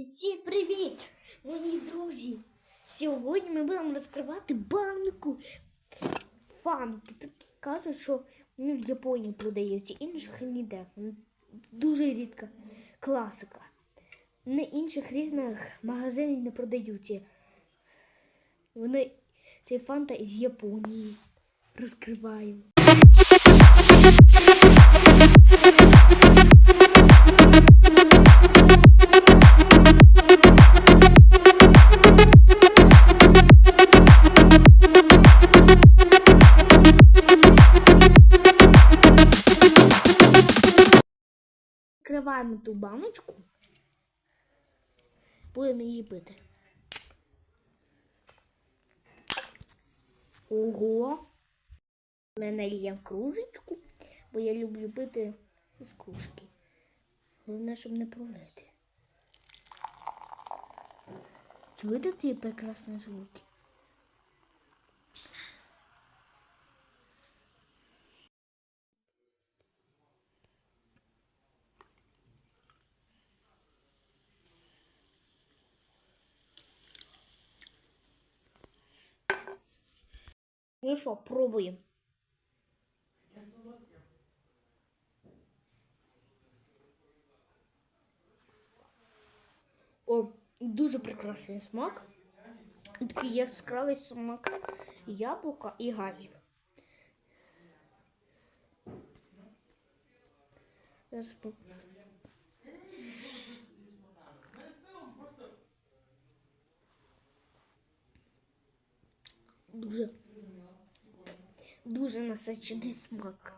Всім привіт, мої друзі! Сьогодні ми будемо розкривати банку фанки. Такі кажуть, що вони в Японії продаються, інших ніде. Дуже рідка класика. На інших різних магазинах не продаються. Вони цей фанта із Японії розкриваємо. Відкриваємо ту баночку. Будемо її пити. Ого. У мене є кружечку, бо я люблю пити з кружки. Головне, щоб не пролити. Чуєте ці прекрасні звуки? Ну що, пробуємо. О, дуже прекрасний смак. Такий яскравий смак яблука і газів. Дуже, дуже насичений смак.